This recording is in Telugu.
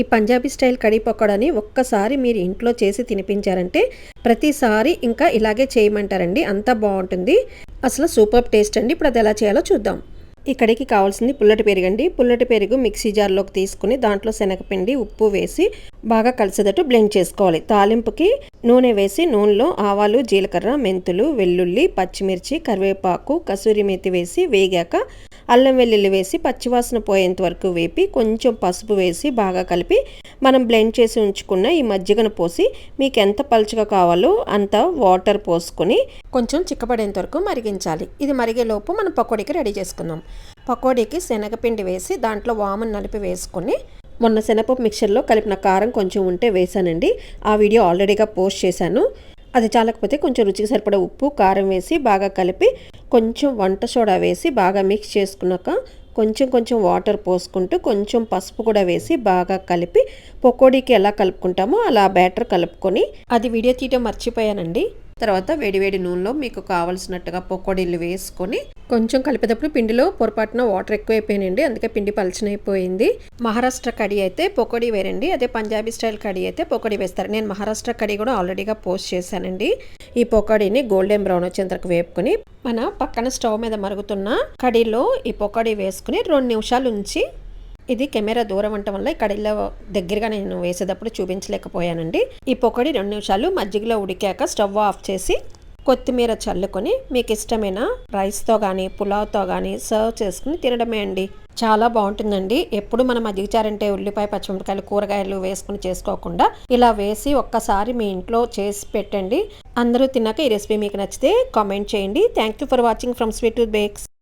ఈ పంజాబీ స్టైల్ కడీ పకోడాని ఒక్కసారి మీరు ఇంట్లో చేసి తినిపించారంటే ప్రతిసారి ఇంకా ఇలాగే చేయమంటారండి. అంత బాగుంటుంది. అసలు సూపర్ టేస్ట్ అండి. ఇప్పుడు అది ఎలా చేయాలో చూద్దాం. ఇక్కడికి కావాల్సింది పుల్లటి పెరుగు అండి. పుల్లటి పెరుగు మిక్సీ జార్లోకి తీసుకుని దాంట్లో శనగపిండి ఉప్పు వేసి బాగా కలిసేటట్టు బ్లెండ్ చేసుకోవాలి. తాలింపుకి నూనె వేసి నూనెలో ఆవాలు జీలకర్ర మెంతులు వెల్లుల్లి పచ్చిమిర్చి కరివేపాకు కసూరి మేతి వేసి వేగాక అల్లం వెల్లుల్లి వేసి పచ్చివాసన పోయేంత వరకు వేపి కొంచెం పసుపు వేసి బాగా కలిపి మనం బ్లెండ్ చేసి ఉంచుకున్న ఈ మజ్జిగను పోసి మీకు ఎంత పలుచగా కావాలో అంత వాటర్ పోసుకొని కొంచెం చిక్కబడేంత వరకు మరిగించాలి. ఇది మరిగేలోపు మనం పకోడీకి రెడీ చేసుకుందాం. పకోడీకి శనగపిండి వేసి దాంట్లో వామును నలిపి వేసుకొని మొన్న శనగపప్పు మిక్చర్లో కలిపిన కారం కొంచెం ఉంటే వేసానండి ఆ వీడియో ఆల్రెడీగా పోస్ట్ చేశాను. అది చాలకపోతే కొంచెం రుచికి సరిపడా ఉప్పు కారం వేసి బాగా కలిపి కొంచెం వంట సోడా వేసి బాగా మిక్స్ చేసుకున్నాక కొంచెం కొంచెం వాటర్ పోసుకుంటూ కొంచెం పసుపు కూడా వేసి బాగా కలిపి పకోడీకి ఎలా కలుపుకుంటామో అలా బ్యాటర్ కలుపుకొని అది వీడియో తీయటం మర్చిపోయానండి. తర్వాత వేడివేడి నూనెలో మీకు కావలసినట్టుగా పకోడీలు వేసుకొని కొంచెం కలిపేటప్పుడు పిండిలో పొరపాటున వాటర్ ఎక్కువైపోయినండి అందుకే పిండి పలచనైపోయింది. మహారాష్ట్ర కడి అయితే పొకోడీ వేరండి. అదే పంజాబీ స్టైల్ కడి అయితే పొకోడీ వేస్తారు. నేను మహారాష్ట్ర కడి కూడా ఆల్రెడీగా పోస్ట్ చేశానండి. ఈ పొకోడీని గోల్డెన్ బ్రౌన్ వచ్చేంత వరకు వేపుకొని మన పక్కన స్టవ్ మీద మరుగుతున్న కడిలో ఈ పొకోడీ వేసుకుని రెండు నిమిషాలు ఉంచి ఇది కెమెరా దూరం ఉండటం వల్ల ఈ కడిలో దగ్గరగా నేను వేసేటప్పుడు చూపించలేకపోయానండి. ఈ పొకడి రెండు నిమిషాలు మజ్జిగలో ఉడికాక స్టవ్ ఆఫ్ చేసి కొత్తిమీర చల్లుకొని మీకు ఇష్టమైన రైస్తో కానీ పులావ్తో కానీ సర్వ్ చేసుకుని తినడమే అండి. చాలా బాగుంటుందండి. ఎప్పుడు మనం అదిగిచారంటే ఉల్లిపాయ పచ్చిమిరపకాయలు కూరగాయలు వేసుకుని చేసుకోకుండా ఇలా వేసి ఒక్కసారి మీ ఇంట్లో చేసి పెట్టండి. అందరూ తిన్నాక ఈ రెసిపీ మీకు నచ్చితే కామెంట్ చేయండి. Thank you for watching from sweet bakes